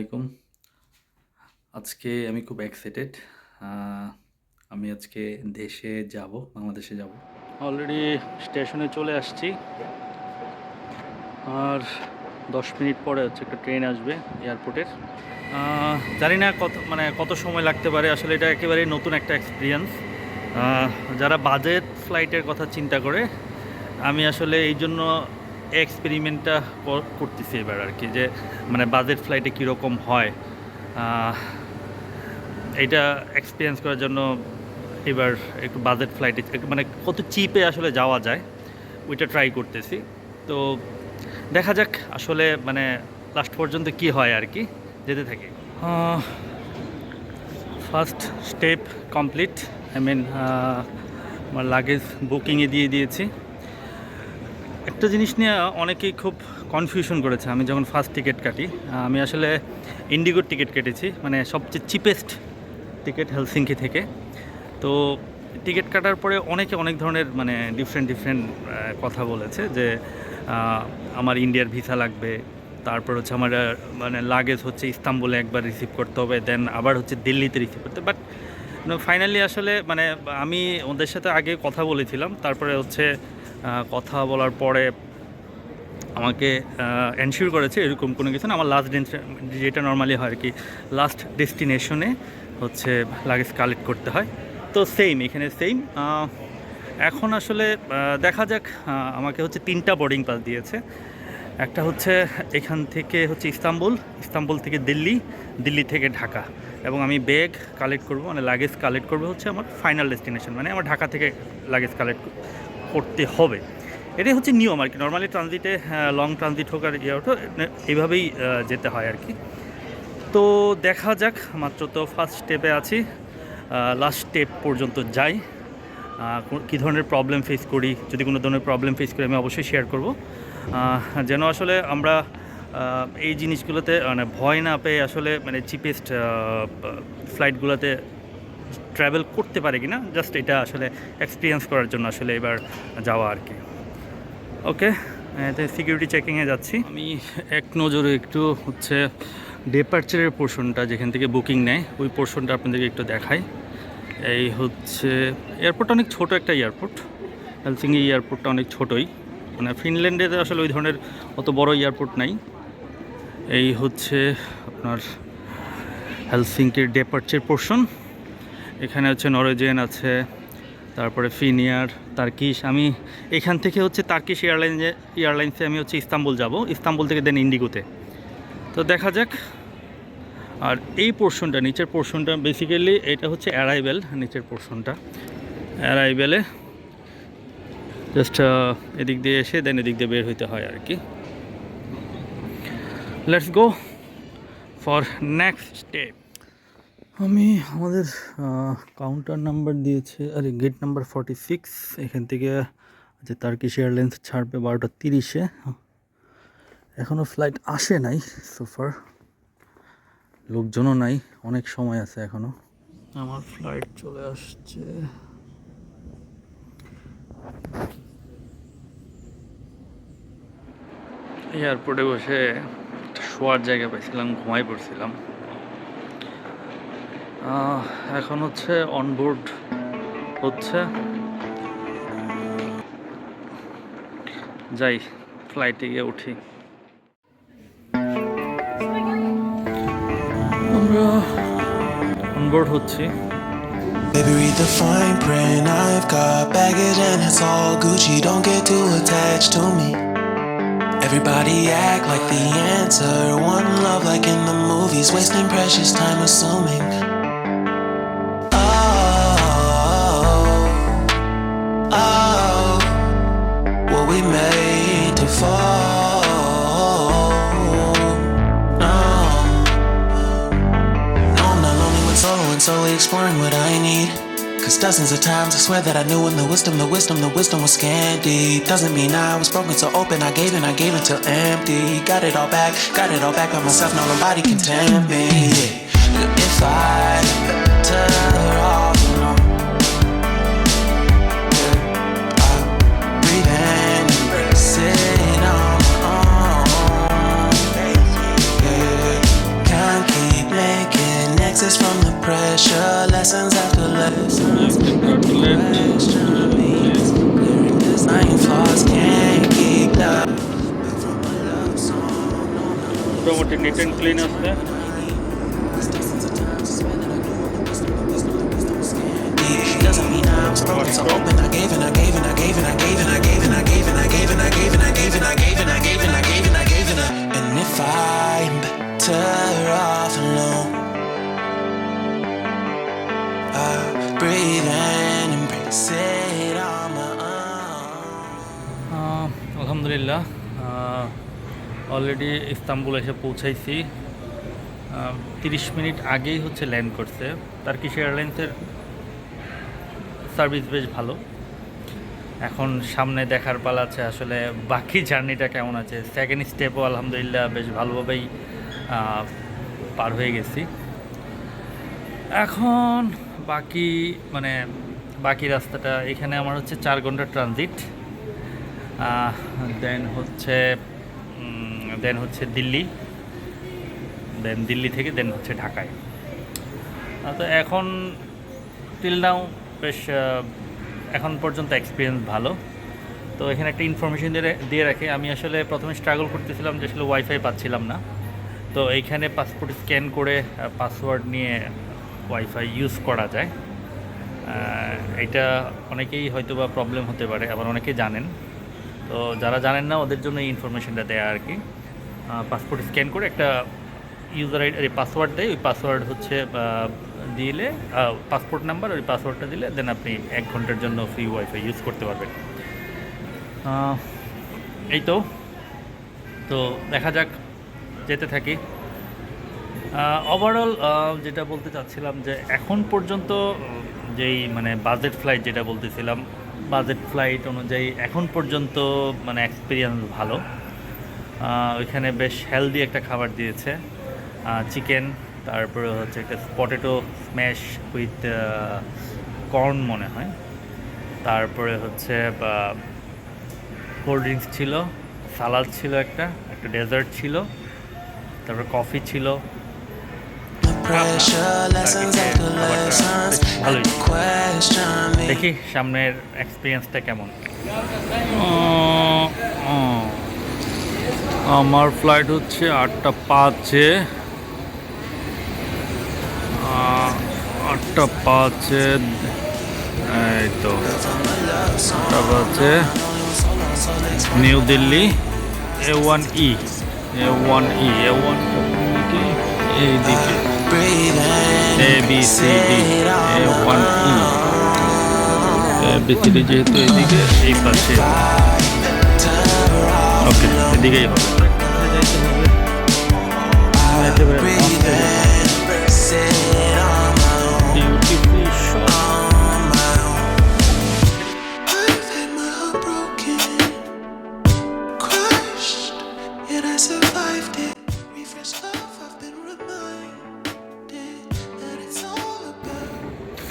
আলাইকুম। আজকে আমি খুব এক্সাইটেড আমি আজকে দেশে যাব, বাংলাদেশে যাব। অলরেডি স্টেশনে চলে আসছি। আর দশ মিনিট পরে হচ্ছে একটা ট্রেন আসবে এয়ারপোর্টের জানি না কত মানে কত সময় লাগতে পারে, আসলে এটা একেবারেই নতুন একটা এক্সপিরিয়েন্স যারা বাজেট ফ্লাইটের কথা চিন্তা করে, আমি আসলে এই জন্য এক্সপেরিমেন্টটা করতেছি এবার আর কি, যে মানে বাজেট ফ্লাইটে কীরকম হয় এইটা এক্সপিরিয়েন্স করার জন্য এবার একটু বাজেট ফ্লাইটে মানে কত চিপে আসলে যাওয়া যায়, ওইটা ট্রাই করতেছি। তো দেখা যাক আসলে মানে লাস্ট পর্যন্ত কি হয় আর কি, যেতে থাকি। First step complete I mean আমার লাগেজ বুকিংয়ে দিয়ে দিয়েছি। একটা জিনিস নিয়ে অনেকেই খুব কনফিউশন করেছে। আমি যখন ফার্স্ট টিকিট কাটি আমি আসলে ইন্ডিগোর টিকিট কেটেছি মানে সবচেয়ে চিপেস্ট টিকিট হেলসিঙ্কি থেকে। তো টিকিট কাটার পরে অনেকে অনেক ধরনের মানে ডিফারেন্ট ডিফারেন্ট কথা বলেছে যে আমার ইন্ডিয়ার ভিসা লাগবে, তারপর হচ্ছে আমার মানে লাগেজ হচ্ছে ইস্তাম্বুলে একবার রিসিভ করতে হবে দেন আবার হচ্ছে দিল্লিতে রিসিভ করতে বাট ফাইনালি আসলে মানে আমি ওদের সাথে আগে কথা বলেছিলাম, তারপরে হচ্ছে কথা বলার পরে আমাকে এনশিওর করেছে এরকম কোনো কিছু না। আমার লাস্ট যেটা নর্মালি হয় আর কি লাস্ট ডেস্টিনেশনে হচ্ছে লাগেজ কালেক্ট করতে হয়। তো সেম এখানে সেম এখন আসলে দেখা যাক আমাকে হচ্ছে তিনটা বোর্ডিং পাস দিয়েছে। একটা হচ্ছে এখান থেকে হচ্ছে ইস্তাম্বুল ইস্তাম্বুল থেকে দিল্লি দিল্লি থেকে ঢাকা। এবং আমি ব্যাগ কালেক্ট করব মানে লাগেজ কালেক্ট করব হচ্ছে আমার ফাইনাল ডেস্টিনেশন মানে আমার ঢাকা থেকে লাগেজ কালেক্ট করতে হবে। এটাই হচ্ছে নিয়ম আর কি। নর্মালি ট্রানজিটে লং ট্রানজিট হোক আর ইয়ে এইভাবেই যেতে হয় আর কি। তো দেখা যাক, মাত্র তো ফার্স্ট স্টেপে আছি। লাস্ট স্টেপ পর্যন্ত যাই। কী ধরনের প্রবলেম ফেস করি, যদি কোনো ধরনের প্রবলেম ফেস করি, আমি অবশ্যই শেয়ার করব। যেন আসলে আমরা এই জিনিসগুলোতে মানে ভয় না পেয়ে আসলে মানে চিপেস্ট ফ্লাইটগুলোতে ট্রাভেল করতে পারে কি না জাস্ট এটা আসলে এক্সপিরিয়েন্স করার জন্য আসলে এবার যাওয়া আর কি। ওকে সিকিউরিটি চেকিংয়ে যাচ্ছি। আমি এক নজরে একটু হচ্ছে ডেপার্চারের পোর্শনটা যেখান থেকে বুকিং নেয়, ওই পোর্শনটা আপনাদেরকে একটু দেখাই। এই হচ্ছে এয়ারপোর্ট অনেক ছোট একটা এয়ারপোর্ট হেলসিঙ্গি এয়ারপোর্টটা অনেক ছোটোই। মানে ফিনল্যান্ডে আসলে ওই ধরনের অত বড় এয়ারপোর্ট নাই। এই হচ্ছে আপনার হেলসিঙ্কির ডেপার্চার পোর্শন এখানে হচ্ছে নরওয়েজিয়ান আছে, তারপরে ফিনিয়ার, তার্কিশ, আমি এখান থেকে হচ্ছে তার্কিশ এয়ারলাইন্সে এয়ারলাইন্সে আমি হচ্ছে ইস্তাম্বুল যাব, ইস্তাম্বুল থেকে দেন ইন্ডিগোতে। তো দেখা যাক, আর এই পোর্শনটা নিচের পোর্শনটা বেসিক্যালি এটা হচ্ছে অ্যারাইভেল নিচের পোর্শনটা অ্যারাইভেলে জাস্ট এদিক দিয়ে এসে দেন এদিক দিয়ে বের হইতে হয় আর কি let's go for next step আমি আমাদের কাউন্টার নাম্বার দিয়েছে, আরে গেট নাম্বার ফর্টি সিক্স এখান থেকে, যে তার্কিশ এয়ারলাইন্স ছাড়বে বারোটা তিরিশে। এখনও ফ্লাইট আসে নাই সোফার লোকজনও নাই, অনেক সময় আছে এখনও আমার ফ্লাইট চলে আসছে। এয়ারপোর্টে বসে শোয়ার জায়গা পাইছিলাম, ঘুমাই পড়ছিলাম। এখন হচ্ছে অনবোর্ড হচ্ছে যাই ফ্লাইটে গিয়ে উঠি আমরা অনবোর্ড হচ্ছি Baby, read the fine print. I've got baggage and it's all Gucci. Don't get too attached to me. Everybody act like the answer. One love, like in the movies. Wasting precious time assuming. Exploring what I need. Cause dozens of times I swear that I knew when the wisdom, the wisdom, the wisdom was scanty. Doesn't mean I was broken so open, I gave and I gave until empty. Got it all back, got it all back by myself, now nobody can tempt me. If I Toilet Question me. Clearing design flaws can't keep up. From a love song, no, no. মোটামুটি neat and clean আছে Doesn't mean I was broken, so open. I gave and I gave and I gave and I gave and I gave and I gave and I gave and I gave and I gave and I gave and I gave and I gave and I gave and I and if I'm better off alone, Already Istanbul এসে পৌঁছাইছি। তিরিশ minute আগেই হচ্ছে land করছে। তার Turkish এয়ারলাইন্সের service বেশ ভালো। এখন সামনে দেখার পালা আছে আসলে বাকি জার্নিটা কেমন আছে। সেকেন্ড স্টেপও আলহামদুলিল্লাহ বেশ ভালোভাবেই পার হয়ে গেছি। এখন বাকি মানে বাকি রাস্তাটা, এখানে আমার হচ্ছে চার ঘণ্টা ট্রানজিট দেন হচ্ছে দেন হচ্ছে দিল্লি। দেন দিল্লি থেকে, দেন হচ্ছে ঢাকায়। তো এখন টিল নাও বেশ এখন পর্যন্ত এক্সপিরিয়েন্স ভালো। তো এখানে একটা ইনফরমেশন দিয়ে দিয়ে রাখি। আমি আসলে প্রথমে স্ট্রাগল করতেছিলাম যে আসলে ওয়াইফাই পাচ্ছিলাম না। তো এইখানে পাসপোর্ট স্ক্যান করে পাসওয়ার্ড নিয়ে ওয়াইফাই ইউজ করা যায়। এটা অনেকেই হয়তো বা প্রবলেম হতে পারে, আবার অনেকে জানেন। তো যারা জানেন না, ওদের জন্য এই ইনফরমেশনটা দেয়া আর কি। পাসপোর্ট স্ক্যান করে একটা ইউজার আইডি পাসওয়ার্ড দেয়, ওই পাসওয়ার্ড হচ্ছে দিলে পাসপোর্ট নাম্বার ওই পাসওয়ার্ডটা দিলে দেন আপনি এক ঘণ্টার জন্য ফ্রি ওয়াইফাই ইউজ করতে পারবেন। এই তো। তো দেখা যাক, যেতে থাকি। ওভারঅল যেটা বলতে চাচ্ছিলাম যে এখন পর্যন্ত, যেই মানে বাজেট ফ্লাইট যেটা বলতেছিলাম বাজেট ফ্লাইট অনুযায়ী এখন পর্যন্ত মানে এক্সপিরিয়েন্স ভালো। ওইখানে বেশ হেলদি একটা খাবার দিয়েছে। চিকেন তারপরে হচ্ছে একটা পটেটো স্ম্যাশ উইথ কর্ন মনে হয়। তারপরে হচ্ছে কোল্ড ড্রিঙ্কস ছিল সালাদ ছিল একটা একটা ডেজার্ট ছিল তারপরে কফি ছিল. দেখি সামনের এক্সপিরিয়েন্সটা কেমন? আমার ফ্লাইট হচ্ছে আটটা পাঁচে। আটটা পাঁচে এই তো আটটা পাঁচে New Delhi A one E A one E A one Breathe in, A B C D A one E A B C D যেহেতু এদিকে এই পাশে। ওকে এদিকেই হবে। যেতে পারেন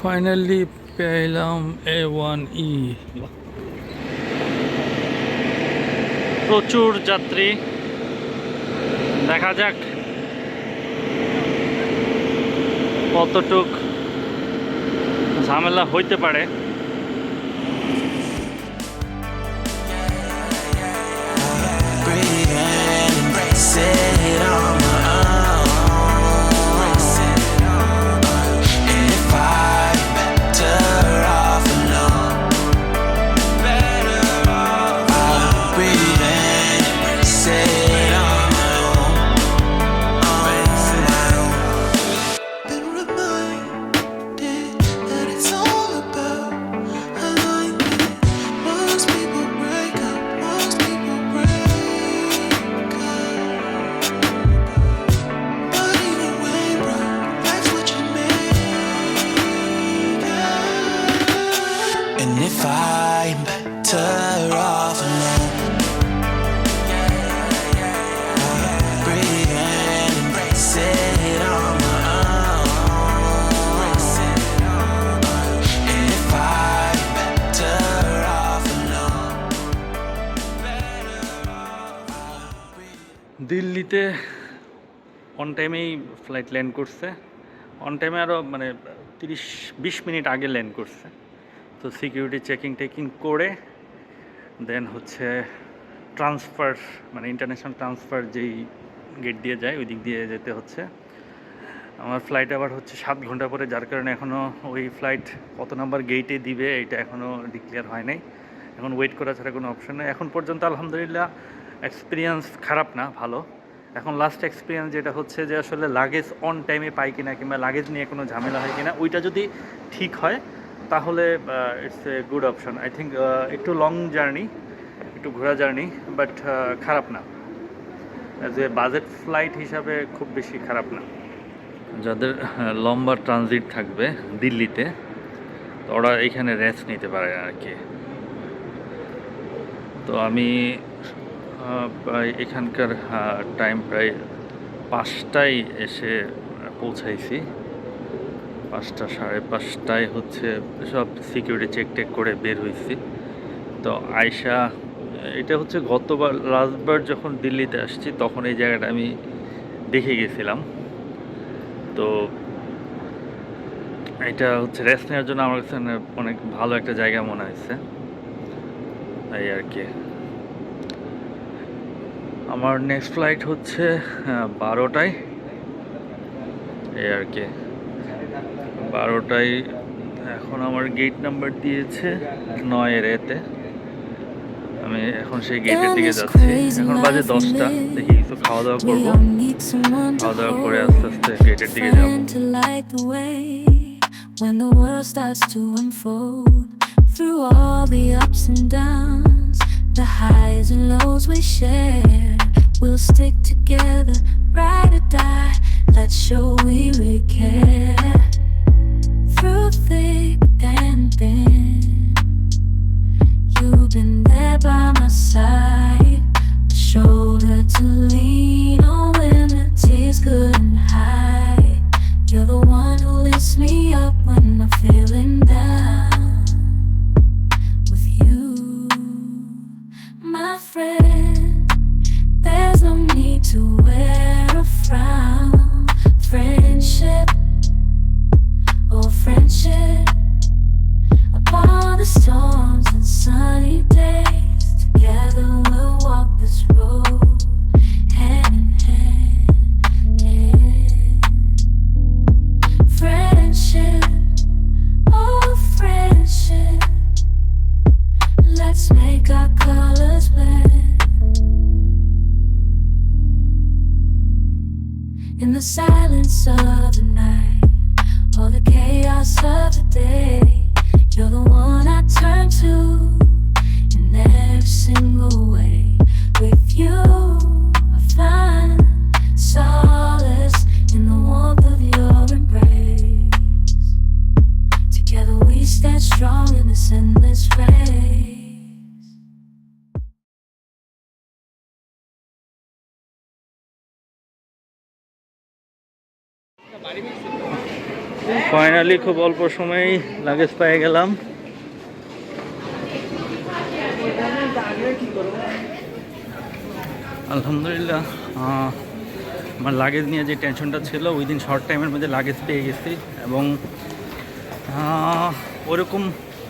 ফাইনালি পেলাম এ ওয়ান ই প্রচুর যাত্রী। দেখা যাক। কতটুক ঝামেলা হইতে পারে। Breathe অন টাইমেই ফ্লাইট ল্যান্ড করছে। অন টাইমে আরও মানে তিরিশ, বিশ মিনিট আগে ল্যান্ড করছে। তো সিকিউরিটি চেকিং টেকিং করে দেন হচ্ছে ট্রান্সফার মানে ইন্টারন্যাশনাল ট্রান্সফার যেই গেট দিয়ে যায়, ওই দিক দিয়ে যেতে হচ্ছে। আমার ফ্লাইট আবার হচ্ছে সাত ঘণ্টা পরে, যার কারণে এখনও ওই ফ্লাইট কত নাম্বার গেটে দিবে, এটা এখনও ডিক্লেয়ার হয় নাই। এখন ওয়েট করা ছাড়া কোনো অপশন নেই। এখন পর্যন্ত আলহামদুলিল্লাহ এক্সপিরিয়েন্স খারাপ না, ভালো। এখন লাস্ট এক্সপিরিয়েন্স যেটা হচ্ছে যে আসলে লাগেজ অন টাইমে পাই কিনা কিংবা লাগেজ নিয়ে কোনো ঝামেলা হয় কিনা, ওইটা যদি ঠিক হয়, তাহলে it's a good option I think একটু লং জার্নি একটু ঘোরা জার্নি বাট খারাপ না। এ বাজেট ফ্লাইট হিসাবে খুব বেশি খারাপ না। যাদের লম্বা ট্রানজিট থাকবে দিল্লিতে তো ওরা এখানে রেস্ট নিতে পারে আর কি। তো আমি প্রায় এখানকার টাইম প্রায় পাঁচটায় এসে পৌঁছাইছি। পাঁচটা, সাড়ে পাঁচটায় হচ্ছে সব সিকিউরিটি চেক টেক করে বের হয়েছি তো আয়সা এটা হচ্ছে গতবার, লাস্টবার যখন দিল্লিতে আসছি, তখন এই জায়গাটা আমি দেখে গেছিলাম। তো এটা হচ্ছে রেস্ট নেওয়ার জন্য আমার কাছে অনেক ভালো একটা জায়গা মনে হয়েছে এই আর কি। আমার নেক্সট ফ্লাইট হচ্ছে বারোটায়। এই আর কি। বারোটায় এখন আমার গেট নাম্বার দিয়েছে নয়ের এতে। আমি এখন সেই গেটের দিকে যাচ্ছি। এখন বাজে দশটা। দেখি কিছু খাওয়া দাওয়া করব। খাওয়া দাওয়া করে আস্তে আস্তে গেটের দিকে যাব। when the world starts to unfold. Through all the ups and downs, the highs and lows we share. We'll stick together, ride or die. Let's show we really care. Through thick and thin, you've been there by my side, a shoulder to lean on when the tears couldn't hide. You're the one who lifts me up when I'm feeling finally খুব অল্প সময়েই luggage পেয়ে গেলাম। আলহামদুলিল্লাহ আমার luggage নিয়ে যে টেনশনটা ছিল ওই দিন শর্ট টাইমের মধ্যে লাগেজ পেয়ে গেছি এবং ওরকম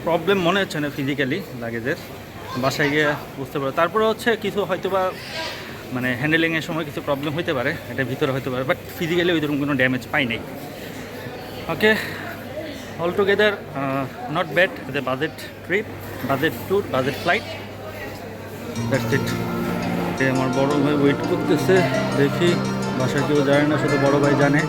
প্রবলেম মনে হচ্ছে না ফিজিক্যালি লাগেজের বাসায় গিয়ে বুঝতে পারো তারপরে হচ্ছে কিছু হয়তো বা মানে হ্যান্ডেলিংয়ের সময় কিছু প্রবলেম হতে পারে, এটা ভিতরে হতে পারে বাট ফিজিক্যালি ওই রকম কোনো ড্যামেজ পাই নাই okay all together not bad the budget trip budget tour budget flight that's it আমার বড় ভাই ওয়েট করতেছে। দেখি, বাসায় কেউ জানে না, শুধু বড় ভাই জানে।